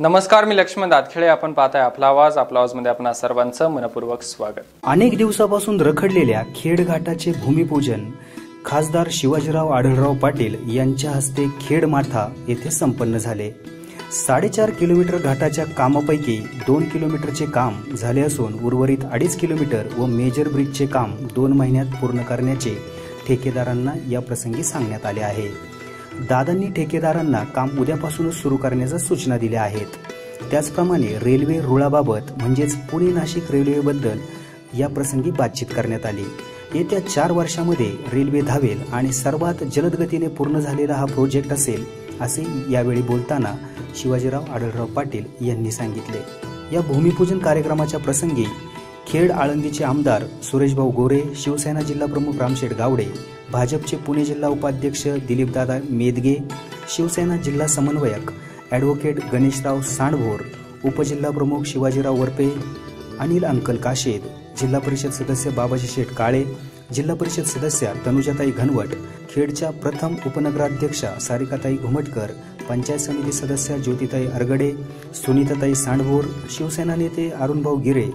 नमस्कार मी लक्ष्मण दातखेडे आपण पाहताय आपला आवाज. आपला आवाजमध्ये आपणा सर्वांचं मनपूर्वक स्वागत. अनेक दिवसापासून रखडलेल्या खेडघाटाचे भूमिपूजन खासदार शिवाजीराव आढळराव पाटील यांच्या हस्ते खेड माथा येथे संपन्न झाले. साडेचार किलोमीटर घाटाच्या कामापैकी दोन किलोमीटरचे काम झाले असून उर्वरित अडीच किलोमीटर व मेजर ब्रिजचे काम दोन महिन्यात पूर्ण करण्याचे ठेकेदारांना या प्रसंगी सांगण्यात आले आहे. दादांनी ठेकेदारांना काम उद्यापासूनच सुरू करण्याच्या सूचना दिल्या आहेत. त्याचप्रमाणे रेल्वे रुळाबाबत म्हणजेच पुणे नाशिक रेल्वेबद्दल या प्रसंगी बातचीत करण्यात आली. येत्या चार वर्षामध्ये रेल्वे धावेल आणि सर्वात जलदगतीने पूर्ण झालेला हा प्रोजेक्ट असेल असे यावेळी बोलताना शिवाजीराव आढळराव पाटील यांनी सांगितले. या भूमिपूजन कार्यक्रमाच्या प्रसंगी खेड आळंदीचे आमदार सुरेशभाऊ गोरे शिवसेना जिल्हा प्रमुख रामशेठ गावडे भाजपचे पुणे जिल्हा उपाध्यक्ष दिलीपदादा मेदगे शिवसेना जिल्हा समन्वयक ॲडव्होकेट गणेशराव सांडभोर उपजिल्हा प्रमुख शिवाजीराव वरपे अनिल अंकल काशेद जिल्हा परिषद सदस्य बाबाजी शेठ काळे जिल्हा परिषद सदस्या तनुजाताई घनवट खेडच्या प्रथम उपनगराध्यक्षा सारिकाताई घुमटकर पंचायत समिती सदस्या ज्योतिताई अरगडे सुनीताताई सांडभोर शिवसेना नेते अरुणभाऊ गिरे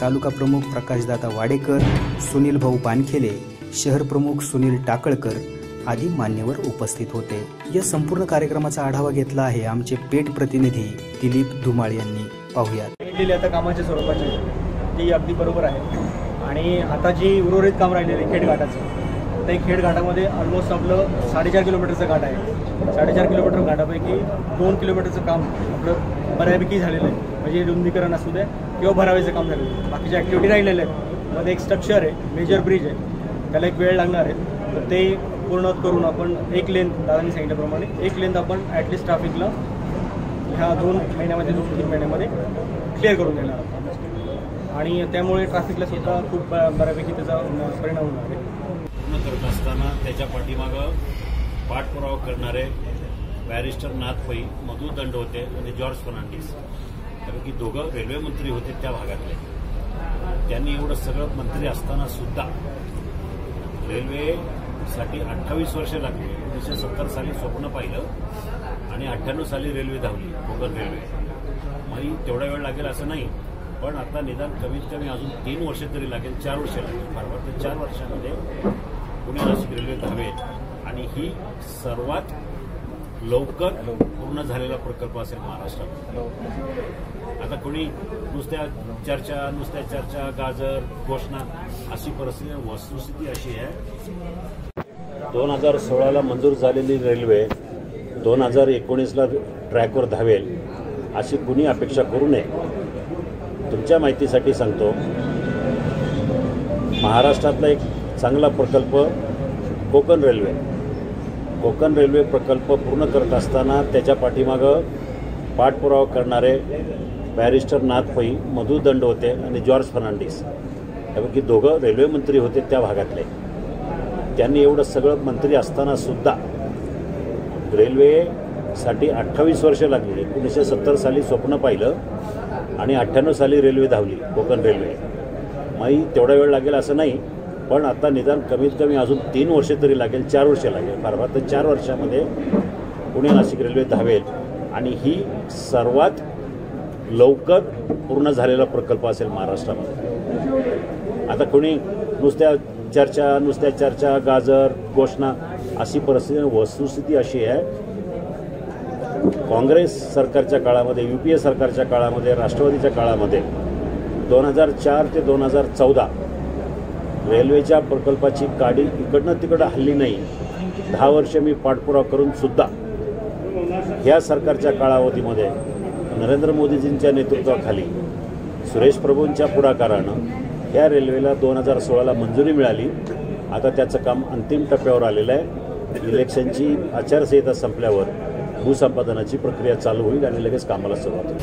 तालुका प्रमुख प्रकाशदादा वाडेकर सुनील भाऊ पानखेले शहर प्रमुख सुनील टाकळकर आदी मान्यवर उपस्थित होते. या संपूर्ण कार्यक्रमाचा आढावा घेतला आहे आमचे पेट प्रतिनिधी दिलीप धुमाळ यांनी. पाहुयात. केलेली आता कामाच्या स्वरूपाची ती अगदी बरोबर आहे. आणि आता जी उर्वरित काम राहिलेले खेडघाटाचं ते खेडघाटामध्ये ऑलमोस्ट आपलं साडेचार किलोमीटरचं घाट आहे. साडेचार किलोमीटर घाटापैकी दोन किलोमीटरचं काम आपलं बऱ्यापैकी झालेलं आहे. म्हणजे रुंदीकरण असू द्या किंवा भरावेचं काम झालेलं बाकीच्या ॲक्टिव्हिटी राहिलेल्या आहेत. मध्ये एक स्ट्रक्चर आहे मेजर ब्रिज आहे. त्याला एक वेळ लागणार आहे. तर ते पूर्ण करून आपण एक लेन दादांनी सांगितल्याप्रमाणे एक लेंथ आपण ॲटलिस्ट ट्रॅफिकला ह्या दोन महिन्यामध्ये दोन तीन महिन्यामध्ये क्लिअर करून देणार आहोत. आणि त्यामुळे ट्रॅफिकला सुद्धा खूप ब- बऱ्यापैकी त्याचा परिणाम होणार आहे. पूर्ण करत असताना त्याच्या पाठीमागं पाठपुरावा करणारे बॅरिस्टर नाथ फई मधु दंड होते आणि जॉर्ज फर्नांडिस. की दोघं रेल्वे मंत्री होते त्या भागातले. त्यांनी एवढं सगळं मंत्री असताना सुद्धा रेल्वेसाठी अठ्ठावीस वर्ष लागली. एकोणीसशे सत्तर साली स्वप्न पाहिलं आणि अठ्ठ्याण्णव साली रेल्वे धावली कोकण रेल्वे. मग तेवढा वेळ लागेल असं नाही पण आता निदान कमीत कमी अजून तीन वर्ष तरी लागेल चार वर्ष लागेल. फार फार तर चार वर्षामध्ये पुणे नाशिक रेल्वे धावेल. आणि ही सर्वात लवकर पूर्ण झालेला प्रकल्प असेल महाराष्ट्रात आता कोणी नुसत्या चर्चा नुसत्या चर्चा गाजर घोषणा अशी परिस्थिती वस्तुस्थिती अशी आहे. दोन हजार सोळाला मंजूर झालेली रेल्वे दोन हजार एकोणीसला ट्रॅकवर धावेल अशी कुणी अपेक्षा करू नये. तुमच्या माहितीसाठी सांगतो महाराष्ट्रातला एक चांगला प्रकल्प कोकण रेल्वे. कोकण रेल्वे प्रकल्प पूर्ण करत असताना त्याच्या पाठीमागं पाठपुरावा करणारे बॅरिस्टर नाथ पै मधु दंड होते आणि जॉर्ज फर्नांडिस. त्यापैकी दोघं रेल्वे मंत्री होते त्या भागातले. त्यांनी एवढं सगळं मंत्री असतानासुद्धा रेल्वेसाठी अठ्ठावीस वर्ष लागली. एकोणीसशे सत्तर साली स्वप्न पाहिलं आणि अठ्ठ्याण्णव साली रेल्वे धावली कोकण रेल्वे. मग तेवढा वेळ लागेल असं नाही पण आता निदान कमीत कमी अजून तीन वर्ष तरी लागेल चार वर्षे लागेल. फार फार तर चार वर्षामध्ये पुणे नाशिक रेल्वे धावेल. आणि ही सर्वात लवकर पूर्ण झालेला प्रकल्प असेल महाराष्ट्रामध्ये. आता कोणी नुसत्या चर्चा नुसत्या चर्चा गाजर घोषणा अशी परिस्थिती वस्तुस्थिती अशी आहे. काँग्रेस सरकारच्या काळामध्ये यू पी ए सरकारच्या काळामध्ये राष्ट्रवादीच्या काळामध्ये दोन हजार चार ते दोन हजार चौदा रेल्वेच्या प्रकल्पाची गाडी इकडनं तिकडं हल्ली नाही. दहा वर्ष मी पाठपुरावा करून सुद्धा ह्या सरकारच्या काळावधीमध्ये नरेंद्र मोदीजींच्या नेतृत्वाखाली सुरेश प्रभूंच्या पुढाकारानं ह्या रेल्वेला दोन हजार सोळाला मंजुरी मिळाली. आता त्याचं काम अंतिम टप्प्यावर आलेलं आहे. इलेक्शनची आचारसंहिता संपल्यावर भूसंपादनाची प्रक्रिया चालू होईल आणि लगेच कामाला सुरुवात होईल.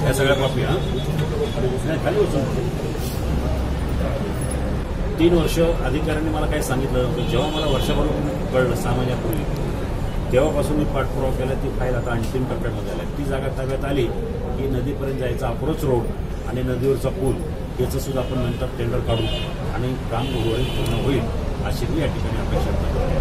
तीन वर्ष अधिकाऱ्यांनी मला काही सांगितलं नव्हतं जेव्हा मला वर्षभर कळलं सहा महिन्यापूर्वी. तेव्हापासून मी पाठपुरावा केला ती फाईल आता अंतिम टप्प्यामध्ये आली ती जागा ताब्यात आली की नदीपर्यंत जायचा अप्रोच रोड आणि नदीवरचा पूल याचं सुद्धा आपण नंतर टेंडर काढू आणि काम उर्वरित पूर्ण होईल अशी मी या ठिकाणी अपेक्षा करतो.